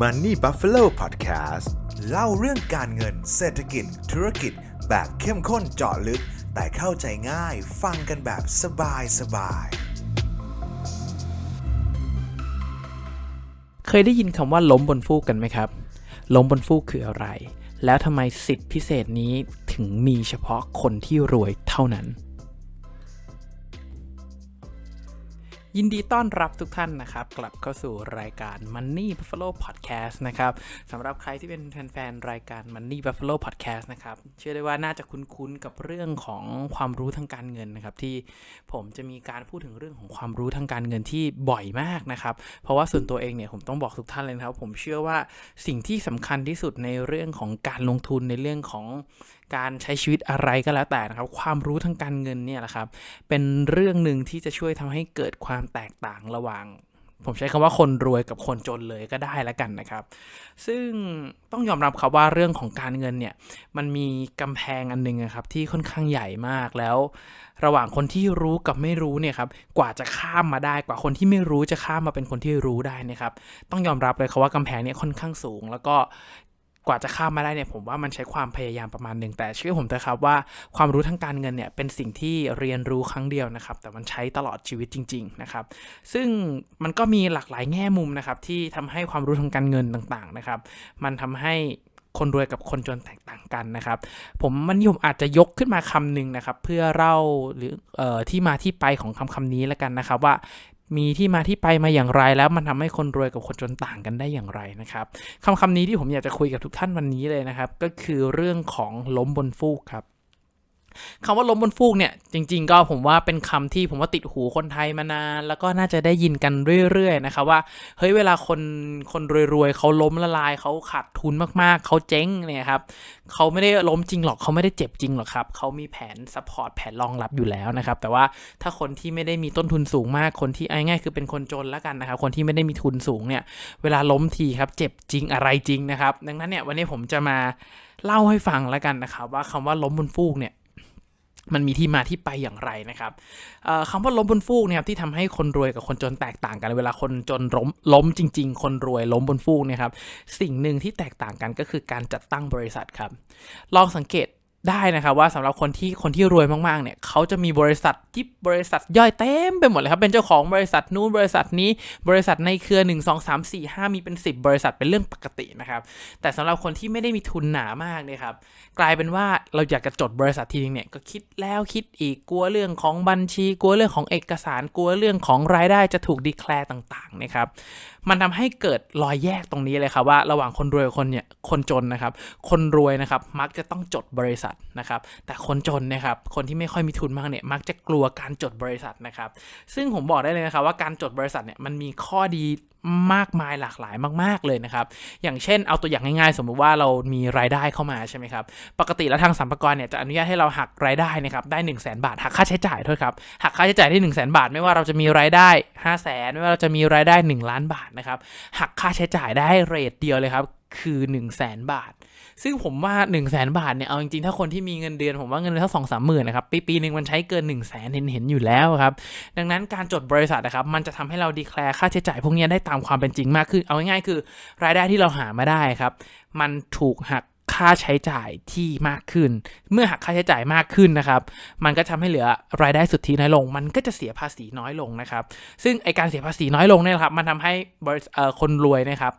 Money Buffalo Podcast เล่าเรื่องการเงินเศรษฐกิจ ธุรกิจ แบบเข้มข้นเจาะลึก แต่เข้าใจง่ายฟังกันแบบสบายสบาย เคยได้ยินคำว่าล้มบนฟูกกันไหมครับ ล้มบนฟูกคืออะไร แล้วทำไมสิทธิพิเศษนี้ถึงมีเฉพาะคนที่รวยเท่านั้น ยินดีต้อนรับทุกท่านนะครับ กลับเข้าสู่รายการ Money Buffalo Podcast นะครับสำหรับใครที่เป็นแฟนๆรายการ Money Buffalo Podcast นะครับ เชื่อได้ว่าน่าจะคุ้นๆกับเรื่องของความรู้ทางการเงินนะครับ ที่ผมจะมีการพูดถึงเรื่องของความรู้ทางการเงินที่บ่อยมากนะครับ เพราะว่าส่วนตัวเองเนี่ยผมต้องบอกทุกท่านเลยนะครับ ผมเชื่อว่าสิ่งที่สำคัญที่สุดในเรื่องของการลงทุนในเรื่องของ การใช้ชีวิตอะไรก็แล้วแต่นะครับ ความรู้ทางการเงินเนี่ยแหละครับ เป็นเรื่องหนึ่งที่จะช่วยทำให้เกิดความแตกต่างระหว่าง ผมใช้คำว่าคนรวยกับคนจนเลยก็ได้แล้วกันนะครับ ซึ่งต้องยอมรับครับว่าเรื่องของการเงินเนี่ย มันมีกำแพงอันหนึงอะครับ ที่ค่อนข้างใหญ่มากแล้ว ระหว่างคนที่รู้กับไม่รู้เนี่ยครับ กว่าจะข้ามมาได้กว่าคนที่ไม่รู้จะข้ามมาเป็นคนที่รู้ได้นะครับ ต้องยอมรับเลยครับว่ากำแพงเนี่ยค่อนข้างสูง แล้วก็ กว่าจะข้ามมาได้เนี่ยผมว่ามันใช้ความพยายามประมาณหนึ่งแต่เชื่อผมเถอะครับว่าความรู้ทางการเงินเนี่ยเป็นสิ่งที่เรียนรู้ครั้งเดียวนะครับ แต่มันใช้ตลอดชีวิตจริง ๆนะครับ ซึ่งมันก็มีหลากหลายแง่มุมนะครับที่ทำให้ความรู้ทางการเงินต่างๆนะครับ มันทำให้คนรวยกับคนจนแตกต่างกันนะครับ ผมมันผมอาจจะยกขึ้นมาคำหนึ่งนะครับ เพื่อเล่าหรือออที่มาที่ไปของคำคำนี้แล้วกันนะครับ ว่า มีที่มาที่ไปมาอย่างไร แล้วมันทำให้คนรวยกับคนจนต่างกันได้อย่างไรนะครับคำคำนี้ที่ผมอยากจะคุยกับทุกท่านวันนี้เลยนะครับ ก็คือเรื่องของล้มบนฟูกครับ คำว่าล้มบนฟูกเนี่ยจริง ๆ ก็ผมว่าเป็นคำที่ผมว่าติดหูคนไทยมานาน แล้วก็น่าจะได้ยินกันเรื่อยๆนะครับว่าเฮ้ยเวลาคนคนรวยๆเขาล้มละลายเขาขาดทุนมากๆเขาเจ๊งเนี่ยครับเขาไม่ได้ล้มจริงหรอกเขาไม่ได้เจ็บจริงหรอกครับเขามีแผนซัพพอร์ตแผนรองรับอยู่แล้วนะครับแต่ว่าถ้าคนที่ไม่ได้มีต้นทุนสูงมากคนที่เอาง่ายๆคือเป็นคนจนแล้วกันนะครับคนที่ไม่ได้มีทุนสูงเนี่ยเวลาล้มทีครับเจ็บจริงอะไรจริงนะครับดังนั้นเนี่ยวันนี้ผมจะมาเล่าให้ฟังแล้วกันนะครับว่าคำว่าล้มบนฟูกเนี่ย มันมีที่มาที่ไปอย่างไรนะครับคำว่าล้มบนฟูกเนี่ยครับที่ทำให้คนรวยกับคนจนแตกต่างกันเวลาคนจนล้มล้มจริง ๆ คนรวยล้มบนฟูกเนี่ยครับสิ่งหนึ่งที่แตกต่างกันก็คือการจัดตั้งบริษัทครับลองสังเกต ได้นะครับว่าสำหรับคนที่คนที่รวยมากๆเนี่ยเขาจะมีบริษัทที่บริษัทย่อยเต็มไปหมดเลยครับเป็นเจ้าของบริษัทนู้นบริษัทนี้บริษัทในเครือ 1 2 3 4 5 มีเป็น 10 บริษัทเป็นเรื่องปกตินะครับแต่สำหรับคนที่ไม่ได้มีทุนหนามากเนี่ยครับกลายเป็นว่าเราอยากจะจดบริษัททีนึงเนี่ยก็คิดแล้วคิดอีกกลัวเรื่องของบัญชีกลัวเรื่องของเอกสารกลัวเรื่องของรายได้จะถูกดีแคลร์ต่างๆนะครับมันทำให้เกิดรอยแยกตรงนี้เลยครับว่าระหว่างคนรวยกับคนเนี่ยคนจนนะครับคนรวยนะครับมักจะต้องจดบริษัทนะครับ แต่คนจนนะครับ คนที่ไม่ค่อยมีทุนมากเนี่ย มักจะกลัวการจดบริษัทนะครับ ซึ่งผมบอกได้เลยนะครับว่าการจดบริษัทเนี่ยมันมีข้อดีมากมายหลากหลายมาก ๆ เลยนะครับ อย่างเช่นเอาตัวอย่างง่ายๆ สมมุติว่าเรามีรายได้เข้ามาใช่ไหมครับ ปกติแล้วทางสัมภาระเนี่ยจะอนุญาตให้เราหักรายได้นะครับได้ 1 0 0 0 0แบาทหักค่าใช้จ่ายโทษครับหักค่าใช้จ่ายที่1 0 0 0 0แบาท ไม่ว่าเราจะมีรายได้ 5 0 0แสนไม่ว่าเราจะมีรายได้ 1 ล้านบาทนะครับหักค่าใช้จ่ายได้เรทเดียวเลยครับคือ 1 0 0 0 0แบาท ซึ่งผมว่า1นึ่งแสนบาทเนี่ย เอาจริงๆ ถ้าคนที่มีเงินเดือนผมว่าเงินเดือนเท่าสองสามหมื่นนะครับ ปีปีหนึ่งมันใช้เกิน1นึ่งแสนเห็นเห็นอยู่แล้วครับ ดังนั้นการจดบริษัทนะครับ มันจะทำให้เราดีแคลร์ค่าใช้จ่ายพวกนี้ได้ตามความเป็นจริงมากขึ้น เอาง่ายๆ คือ รายได้ที่เราหามาได้ครับ มันถูกหัก ค่าใช้จ่ายที่มากขึ้น เมื่อหักค่าใช้จ่ายมากขึ้นนะครับ มันก็ทำให้เหลือรายได้สุทธิน้อยลง มันก็จะเสียภาษีน้อยลงนะครับ ซึ่งไอการเสียภาษีน้อยลงเนี่ยนะครับ มันทำให้บริษัทคนรวยนะครับ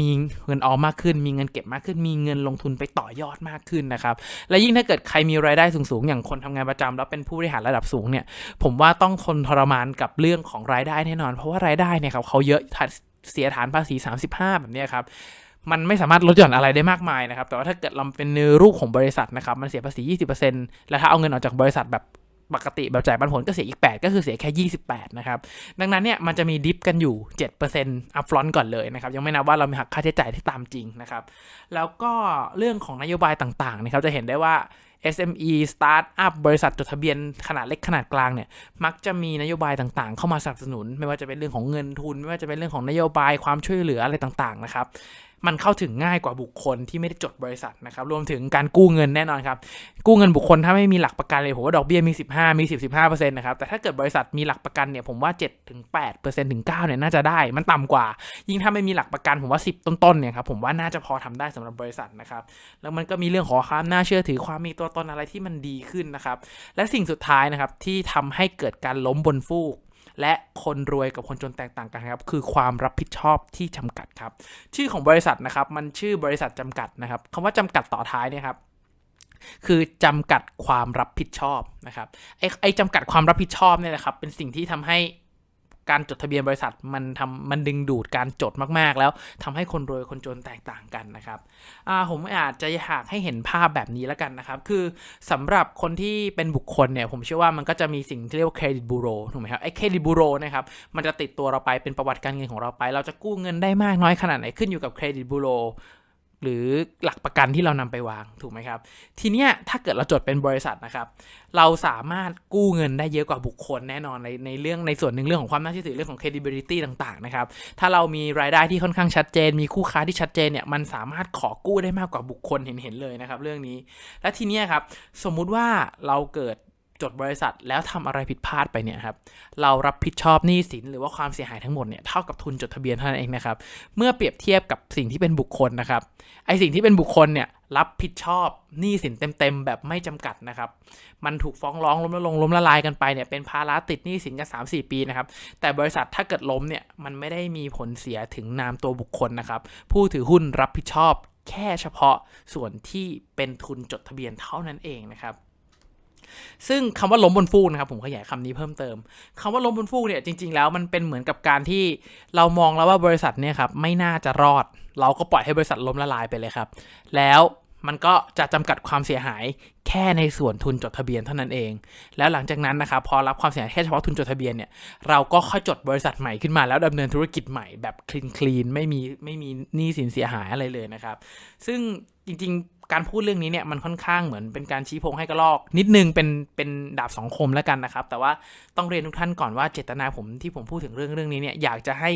มีเงินออมมากขึ้น มีเงินเก็บมากขึ้น มีเงินลงทุนไปต่อยอดมากขึ้นนะครับ และยิ่งถ้าเกิดใครมีรายได้สูงๆ อย่างคนทำงานประจำแล้วเป็นผู้บริหารระดับสูงเนี่ย ผมว่าต้องทนทรมานกับเรื่องของรายได้แน่นอน เพราะว่ารายได้เนี่ยครับเขาเยอะเสียฐานภาษี 35 แบบนี้ครับ มันไม่สามารถลดหย่อนอะไรได้มากมายนะครับ แต่ว่าถ้าเกิดเราเป็นในรูปของบริษัทนะครับ มันเสียภาษี 20%แล้วถ้าเอาเงินออกจากบริษัทแบบปกติแบบจ่ายปันผลก็เสียอีก 8 ก็คือเสียแค่ 28 นะครับ ดังนั้นเนี่ยมันจะมีดิฟกันอยู่7% upfront ก่อนเลยนะครับ ยังไม่นับว่าเรามีหักค่าใช้จ่ายที่ตามจริงนะครับ แล้วก็เรื่องของนโยบายต่างๆนะครับจะเห็นได้ว่า SME Startup บริษัทจดทะเบียนขนาดเล็กขนาดกลางเนี่ยมักจะมีนโยบายต่างๆ เข้ามาสนับสนุน ไม่ว่าจะเป็นเรื่องของเงินทุน ไม่ว่าจะเป็นเรื่องของนโยบายความช่วยเหลืออะไรต่างๆนะครับ มันเข้าถึงง่ายกว่าบุคคลที่ไม่ได้จดบริษัทนะครับรวมถึงการกู้เงินแน่นอนครับ กู้เงินบุคคลถ้าไม่มีหลักประกันเลยผมว่าดอกเบี้ยมี 15 มี 10 15%นะครับแต่ถ้าเกิดบริษัทมีหลักประกันเนี่ยผมว่า7ถึง8ถึง9เนี่ยน่าจะได้มันต่ำกว่า ยิ่งถ้าไม่มีหลักประกันผมว่า 10 ต้นๆเนี่ยครับผมว่าน่าจะพอทำได้สำหรับบริษัทนะครับแล้วมันก็มีเรื่องของความน่าเชื่อถือความมีตัวตนอะไรที่มันดีขึ้นนะครับและสิ่งสุดท้ายนะครับที่ทำให้เกิดการล้มบนฟูก และคนรวยกับคนจนแตกต่างกันครับคือความรับผิดชอบที่จำกัดครับ ชื่อของบริษัทนะครับ มันชื่อบริษัทจำกัดนะครับคำว่าจำกัดต่อท้ายเนี่ยครับคือจำกัดความรับผิดชอบนะครับไอ้ไอจำกัดความรับผิดชอบเนี่ยนะครับเป็นสิ่งที่ทำให้ การจดทะเบียนบริษัทมันทำมันดึงดูดการจดมากๆ แล้วทำให้คนรวยคนจนแตกต่างกันนะครับผมอาจจะอยากให้เห็นภาพแบบนี้แล้วกันนะครับ คือสำหรับคนที่เป็นบุคคลเนี่ยผมเชื่อว่ามันก็จะมีสิ่งที่เรียกว่าเครดิตบูโรถูกไหมครับไอ้เครดิตบูโรนะครับมันจะติดตัวเราไปเป็นประวัติการเงินของเราไป เราจะกู้เงินได้มากน้อยขนาดไหนขึ้นอยู่กับเครดิตบูโร หรือหลักประกันที่เรานำไปวางถูกไหมครับ ทีเนี้ยถ้าเกิดเราจดเป็นบริษัทนะครับ เราสามารถกู้เงินได้เยอะกว่าบุคคลแน่นอนในในเรื่องในส่วนหนึ่งเรื่องของความน่าเชื่อถือเรื่องของ credibility ต่างๆนะครับ ถ้าเรามีรายได้ที่ค่อนข้างชัดเจน มีคู่ค้าที่ชัดเจนเนี่ยมันสามารถขอกู้ได้มากกว่าบุคคลเห็นๆเลยนะครับ เรื่องนี้ และทีเนี้ยครับสมมุติว่าเราเกิด จดบริษัทแล้วทำอะไรผิดพลาดไปเนี่ยครับเรารับผิดชอบหนี้สินหรือว่าความเสียหายทั้งหมดเนี่ยเท่ากับทุนจดทะเบียนเท่านั้นเองนะครับเมื่อเปรียบเทียบกับสิ่งที่เป็นบุคคลนะครับไอสิ่งที่เป็นบุคคลเนี่ยรับผิดชอบหนี้สินเต็มๆแบบไม่จำกัดนะครับมันถูกฟ้องร้องล้มละลงล้มละลายกันไปเนี่ยเป็นภาระติดหนี้สินกัน3 4 ปีนะครับแต่บริษัทถ้าเกิดล้มเนี่ยมันไม่ได้มีผลเสียถึงนามตัวบุคคลนะครับผู้ถือหุ้นรับผิดชอบแค่เฉพาะส่วนที่เป็นทุนจดทะเบียนเท่านั้นเองนะครับ ซึ่งคำว่าล้มบนฟูกนะครับผมขยายคำนี้เพิ่มเติมคำว่าล้มบนฟูกเนี่ยจริง ๆ แล้วมันเป็นเหมือนกับการที่เรามองแล้วว่าบริษัทเนี่ยครับไม่น่าจะรอด เราก็ปล่อยให้บริษัทล้มละลายไปเลยครับ แล้วมันก็จะจำกัดความเสียหายแค่ในส่วนทุนจดทะเบียนเท่านั้นเอง แล้วหลังจากนั้นนะครับพอรับความเสียหายแค่เฉพาะทุนจดทะเบียนเนี่ยเราก็ค่อยจดบริษัทใหม่ขึ้นมาแล้วดำเนินธุรกิจใหม่แบบคลีนคลีนไม่มีไม่มีหนี้สินเสียหายอะไรเลยนะครับ ซึ่งจริงๆ การพูดเรื่องนี้เนี่ยมันค่อนข้างเหมือนเป็นการชี้พงให้กระลอก นิดนึงเป็นเป็นดาบสองคมแล้วกันนะครับ แต่ว่าต้องเรียนทุกท่านก่อนว่าเจตนาผมที่ผมพูดถึงเรื่องเรื่องนี้เนี่ยอยากจะให้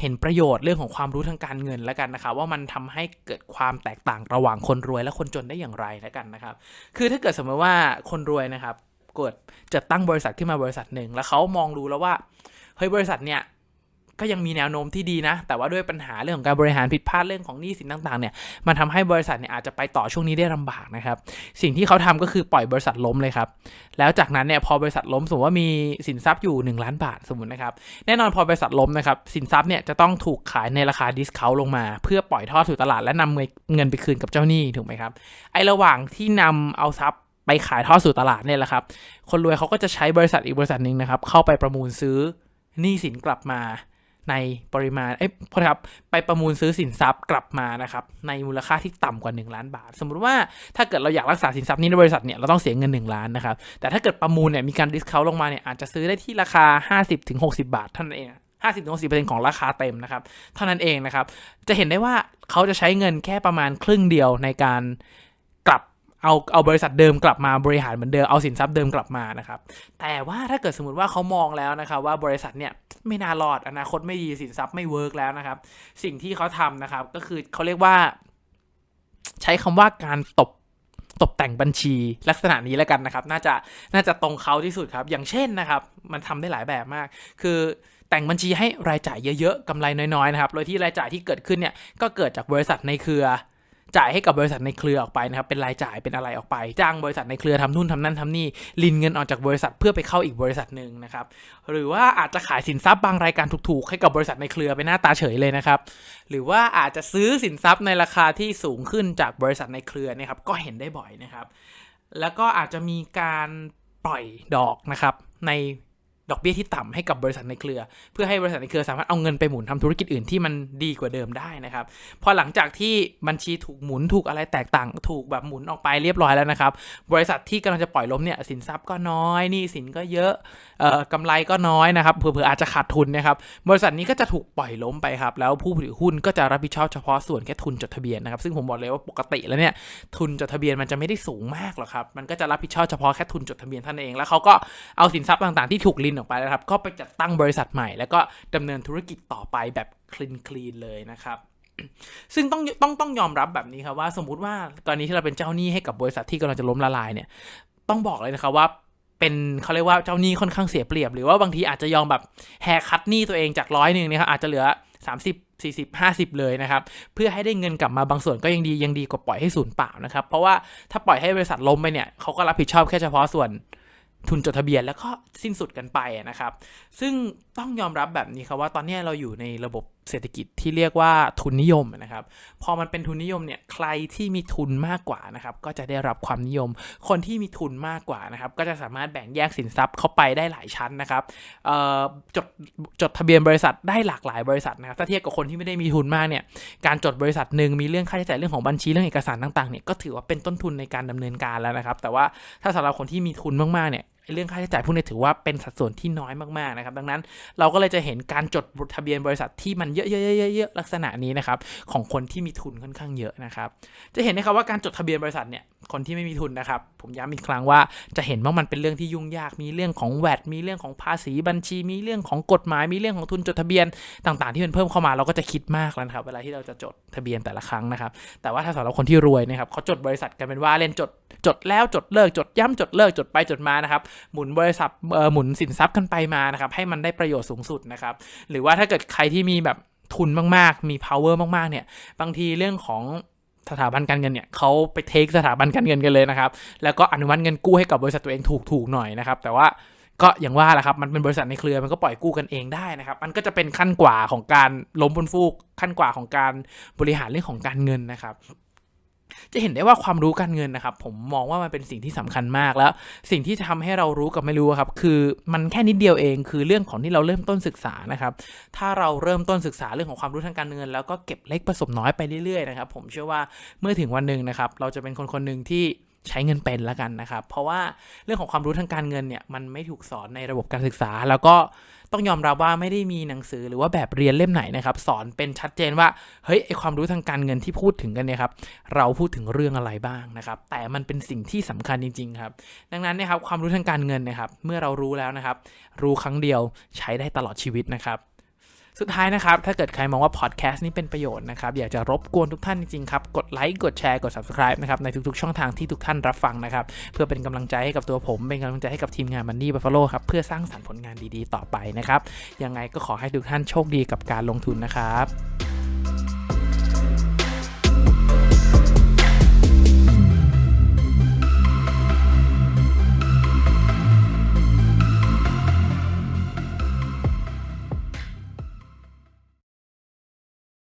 เห็นประโยชน์เรื่องของความรู้ทางการเงินแล้วกันนะครับว่ามันทำให้เกิดความแตกต่างระหว่างคนรวยและคนจนได้อย่างไรแล้วกันนะครับ คือถ้าเกิดสมมติว่าคนรวยนะครับเกิดจะตั้งบริษัทขึ้นมาบริษัทหนึ่งแล้วเขามองดูแล้วว่าเฮ้ยบริษัทเนี่ย ก็ยังมีแนวโน้มที่ดีนะ แต่ว่าด้วยปัญหาเรื่องของการบริหารผิดพลาดเรื่องของหนี้สินต่างๆเนี่ยมันทำให้บริษัทเนี่ยอาจจะไปต่อช่วงนี้ได้ลำบากนะครับ สิ่งที่เขาทำก็คือปล่อยบริษัทล้มเลยครับ แล้วจากนั้นเนี่ยพอบริษัทล้มสมมติว่ามีสินทรัพย์อยู่ 1 ล้านบาทสมมตินะครับ แน่นอนพอบริษัทล้มนะครับสินทรัพย์เนี่ยจะต้องถูกขายในราคาดิสคาวลงมา เพื่อปล่อยทอดสู่ตลาดและนำเงินไปคืนกับเจ้าหนี้ถูกไหมครับ ไอระหว่างที่นำเอาทรัพย์ไปขายทอดสู่ตลาดเนี่ยแหละครับ คนรวยเขาก็จะใช้บริษัทอีกบริษัทหนึ่งนะครับเข้าไปประมูลซื้อหนี้สินกลับมา ในปริมาณ เอ้ยพอครับ ไปประมูลซื้อสินทรัพย์กลับมานะครับ ในมูลค่าที่ต่ำกว่า 1 ล้านบาท สมมุติว่าถ้าเกิดเราอยากรักษาสินทรัพย์นี้ในบริษัทเนี่ย เราต้องเสียเงิน 1 ล้านนะครับ แต่ถ้าเกิดประมูลเนี่ย มีการดิสคาวลงมาเนี่ย อาจจะซื้อได้ที่ราคา 50-60 บาทเท่านั้นเอง50-60%ของราคาเต็มนะครับ เท่านั้นเองนะครับ จะเห็นได้ว่าเขาจะใช้เงินแค่ประมาณครึ่งเดียวในการ เอาเอาบริษัทเดิมกลับมาบริหารเหมือนเดิมเอาสินทรัพย์เดิมกลับมานะครับ แต่ว่าถ้าเกิดสมมติว่าเขามองแล้วนะครับ ว่าบริษัทเนี่ยไม่น่ารอดอนาคตไม่ดีสินทรัพย์ไม่เวิร์กแล้วนะครับ สิ่งที่เขาทำนะครับ ก็คือเขาเรียกว่า ใช้คำว่าการตบตกแต่งบัญชีลักษณะนี้แล้วกันนะครับ น่าจะน่าจะตรงเขาที่สุดครับ อย่างเช่นนะครับ มันทำได้หลายแบบมาก คือแต่งบัญชีให้รายจ่ายเยอะๆกำไรน้อยๆนะครับโดยที่รายจ่ายที่เกิดขึ้นเนี่ยก็เกิดจากบริษัทในเครือ จ่ายให้กับบริษัทในเครือออกไปนะครับเป็นรายจ่ายเป็นอะไรออกไป จ้างบริษัทในเครือทำนู่นทำนั่นทำนี่ลินเงินออกจากบริษัทเพื่อไปเข้าอีกบริษัทหนึ่งนะครับหรือว่าอาจจะขายสินทรัพย์บางรายการถูกๆ ให้กับบริษัทในเครือไปหน้าตาเฉยเลยนะครับหรือว่าอาจจะซื้อสินทรัพย์ในราคาที่สูงขึ้นจากบริษัทในเครือนะครับก็เห็นได้บ่อยนะครับ แล้วก็อาจจะมีการปล่อยดอกนะครับใน ดอกเบี้ยที่ต่ำให้กับบริษัทในเครือ เพื่อให้บริษัทในเครือสามารถเอาเงินไปหมุนทำธุรกิจอื่นที่มันดีกว่าเดิมได้นะครับ พอหลังจากที่บัญชีถูกหมุนถูกอะไรแตกต่าง ถูกแบบหมุนออกไปเรียบร้อยแล้วนะครับ บริษัทที่กำลังจะปล่อยล้มเนี่ยสินทรัพย์ก็น้อยนี่สินก็เยอะเอ่อกำไรก็น้อยนะครับเผื่อๆอาจจะขาดทุนนะครับบริษัทนี้ก็จะถูกปล่อยล้มไปครับแล้วผู้ถือหุ้นก็จะรับผิดชอบเฉพาะส่วนแค่ทุนจดทะเบียนนะครับซึ่งผมบอกเลยว่าปกติแล้วเนี่ยทุนจดทะเบียนมันจะไม่ได้สูงมากหรอกครับมันก็จะรับผิดชอบเฉพาะแค่ทุนจดทะเบียนท่านั้นเองแล้วเขาก็เอาสินทรัพย์ต่างๆที่ถูกลินออกไปนะครับ ก็ไปจัดตั้งบริษัทใหม่ แล้วก็ดำเนินธุรกิจต่อไปแบบคลีนคลีนเลยนะครับซึ่งต้องต้องต้องยอมรับแบบนี้ครับว่าสมมุติว่าตอนนี้ที่เราเป็นเจ้าหนี้ให้กับบริษัทที่กำลังจะล้มละลายเนี่ย ต้องบอกเลยนะครับว่าเป็นเขาเรียกว่าเจ้าหนี้ค่อนข้างเสียเปรียบ หรือว่าบางทีอาจจะยอมแบบแฮคัตหนี้ตัวเองจากร้อยหนึ่งนะครับอาจจะเหลือ 30 40 50 เลยนะครับ เพื่อให้ได้เงินกลับมาบางส่วนก็ยังดียังดีกว่าปล่อยให้สูญเปล่านะครับ เพราะว่าถ้าปล่อยให้บริษัทล้มไปเนี่ยเขาก็รับผิดชอบแค่เฉพาะส่วน ทุนจดทะเบียนแล้วก็สิ้นสุดกันไปนะครับ ซึ่งต้องยอมรับแบบนี้ครับว่าตอนนี้เราอยู่ในระบบเศรษฐกิจที่เรียกว่าทุนนิยมนะครับ พอมันเป็นทุนนิยมเนี่ยใครที่มีทุนมากกว่านะครับก็จะได้รับความนิยม คนที่มีทุนมากกว่านะครับก็จะสามารถแบ่งแยกสินทรัพย์เข้าไปได้หลายชั้นนะครับจดจดทะเบียนบริษัทได้หลากหลายบริษัทนะครับถ้าเทียบกับคนที่ไม่ได้มีทุนมากเนี่ยการจดบริษัทหนึ่งมีเรื่องค่าใช้จ่ายเรื่องของบัญชีเรื่องเอกสารต่างๆเนี่ยก็ถือว่าเป็นต้นทุนในการดำเนินการแล้วนะครับ แต่ว่าถ้าสำหรับคนที่มีทุนมากๆเนี่ย เรื่องค่าใช้จ่ายพวกนี้ถือว่าเป็นสัดส่วนที่น้อยมากๆนะครับ ดังนั้นเราก็เลยจะเห็นการจดทะเบียนบริษัทที่มันเยอะๆๆๆลักษณะนี้นะครับของคนที่มีทุนค่อนข้างเยอะนะครับ จะเห็นนะครับว่าการจดทะเบียนบริษัทเนี่ยคนที่ไม่มีทุนนะครับ ผมย้ำอีกครั้งว่าจะเห็นว่ามันเป็นเรื่องที่ยุ่งยากมีเรื่องของแวดมีเรื่องของภาษีบัญชี มีเรื่องของกฎหมาย มีเรื่องของทุนจดทะเบียนต่างๆ ที่มันเพิ่มเข้ามาเราก็จะคิดมากแล้วนะครับ เวลาที่เราจะจดทะเบียนแต่ละครั้งนะครับ แต่ว่าถ้าสำหรับคนที่รวยนะครับเขาจดบริษัทกันเป็นว่าเล่นจดจดแล้วจดเลิกจดย้ำจดเลิกจดไปจดมานะครับหมุนบริษัทเอ่อหมุนสินทรัพย์กันไปมานะครับให้มันได้ประโยชน์สูงสุดนะครับหรือว่าถ้าเกิดใครที่มีแบบทุนมากๆ มี power มากๆ เนี่ย บางทีเรื่องของสถาบันการเงินเนี่ยเขาไปเทคสถาบันการเงินกันเลยนะครับ แล้วก็อนุมัติเงินกู้ให้กับบริษัทตัวเองถูกๆหน่อยนะครับ แต่ว่าก็อย่างว่าแหละครับ มันเป็นบริษัทในเครือ มันก็ปล่อยกู้กันเองได้นะครับ มันก็จะเป็นขั้นกว่าของการล้มบนฟูก ขั้นกว่าของการบริหารเรื่องของการเงินนะครับ จะเห็นได้ว่าความรู้การเงินนะครับ ผมมองว่ามันเป็นสิ่งที่สำคัญมากแล้ว สิ่งที่จะทำให้เรารู้กับไม่รู้ครับ คือมันแค่นิดเดียวเองคือเรื่องของที่เราเริ่มต้นศึกษานะครับ ถ้าเราเริ่มต้นศึกษาเรื่องของความรู้ทางการเงิน แล้วก็เก็บเล็กผสมน้อยไปเรื่อยๆนะครับ ผมเชื่อว่าเมื่อถึงวันหนึ่งนะครับ เราจะเป็นคนคนหนึ่งที่ ใช้เงินเป็นแล้วกันนะครับ เพราะว่าเรื่องของความรู้ทางการเงินเนี่ยมันไม่ถูกสอนในระบบการศึกษา แล้วก็ต้องยอมรับว่าไม่ได้มีหนังสือหรือว่าแบบเรียนเล่มไหนนะครับ สอนเป็นชัดเจนว่าเฮ้ยไอความรู้ทางการเงินที่พูดถึงกันเนี่ยครับเราพูดถึงเรื่องอะไรบ้างนะครับ แต่มันเป็นสิ่งที่สำคัญจริง ๆ ครับ ดังนั้นเนะครับความรู้ทางการเงินนะครับ เมื่อเรารู้แล้วนะครับ รู้ครั้งเดียวใช้ได้ตลอดชีวิตนะครับ สุดท้ายนะครับ ถ้าเกิดใครมองว่าพอดแคสต์นี้เป็นประโยชน์นะครับ อยากจะรบกวนทุกท่านจริงๆครับ กดไลค์ กดแชร์ กด subscribe นะครับ ในทุกๆ ช่องทางที่ทุกท่านรับฟังนะครับ เพื่อเป็นกำลังใจให้กับตัวผม เป็นกำลังใจให้กับทีมงานมันนี่บัฟฟาโลครับ เพื่อสร้างสรรค์ผลงานดีๆ ต่อไปนะครับ ยังไงก็ขอให้ทุกท่านโชคดีกับการลงทุนนะครับ